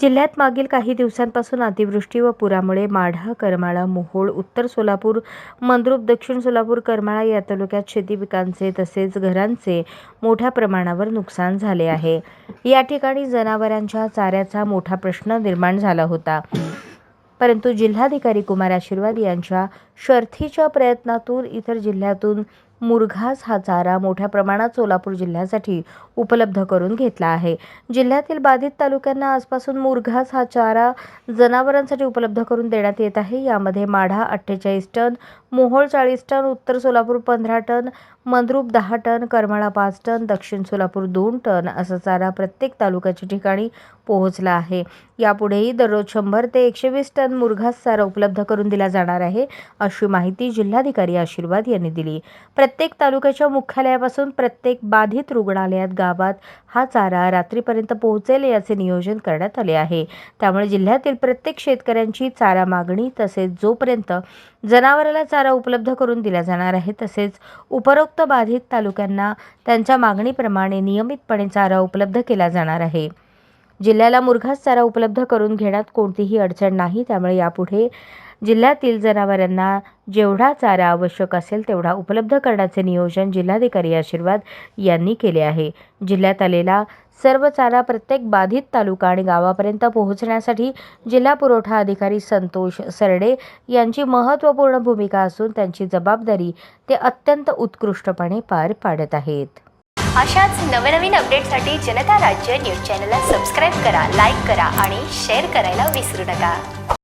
जिल्ह्यात मागील काही दिवसांपासून अतिवृष्टी व पुरामुळे माढा करमाळा मोहोळ उत्तर सोलापूर मंद्रुप दक्षिण सोलापूर करमाळा या तालुक्यात शेती पिकांचे तसेच घरांचे मोठ्या प्रमाणावर नुकसान झाले आहे. या ठिकाणी जनावरांच्या चाऱ्याचा मोठा प्रश्न निर्माण झाला होता. परंतु जिल्हाधिकारी कुमार आशीर्वाद यांच्या शर्थीच्या प्रयत्नातून इतर जिल्ह्यातून मुरघास हा चारा मोठ्या प्रमाणात सोलापूर जिल्ह्यासाठी उपलब्ध करून घेतला आहे. जिल्ह्यातील बाधित तालुक्यांना आजपासून मुरघास हा चारा जनावरांसाठी उपलब्ध करून देण्यात येत आहे. यामध्ये माढा अठ्ठेचाळीस टन मोहोळ चाळीस टन उत्तर सोलापूर पंधरा टन मंद्रूप दहा टन करमाळा पाच टन दक्षिण सोलापूर दोन टन असा चारा प्रत्येक तालुक्याच्या ठिकाणी पोहोचला आहे. यापुढेही दररोज शंभर ते एकशे वीस टन मुरघास चारा उपलब्ध करून दिला जाणार आहे अशी माहिती जिल्हाधिकारी आशीर्वाद यांनी दिली. प्रत्येक तालुक्याच्या मुख्यालयापासून प्रत्येक बाधित रुग्णालयात गावात हा चारा रात्रीपर्यंत पोहोचेल याचे नियोजन करण्यात आले आहे. त्यामुळे जिल्ह्यातील प्रत्येक शेतकऱ्यांची चारा मागणी तसेच जोपर्यंत जनावराला चारा उपलब्ध करून दिला जाणार आहे तसेच उपरोक्त बाधित तालुक्यांना त्यांच्या मागणीप्रमाणे नियमितपणे चारा उपलब्ध केला जाणार आहे. जिल्ह्याला मुरघास चारा उपलब्ध करून घेण्यात कोणतीही अडचण नाही त्यामुळे यापुढे जिल्ह्यातील जनावरांना जेवढा चारा आवश्यक असेल तेवढा उपलब्ध करण्याचे नियोजन जिल्हाधिकारी आशीर्वाद यांनी केले आहे. जिल्ह्यात आलेला सर्व चारा प्रत्येक बाधित तालुका आणि गावापर्यंत पोहोचण्यासाठी जिल्हा पुरवठा अधिकारी संतोष सरडे यांची महत्त्वपूर्ण भूमिका असून त्यांची जबाबदारी ते अत्यंत उत्कृष्टपणे पार पाडत आहेत. अशाच नवनवीन अपडेटसाठी जनता राज्य न्यूज चॅनलला सबस्क्राईब करा लाईक करा आणि शेअर करायला विसरू नका.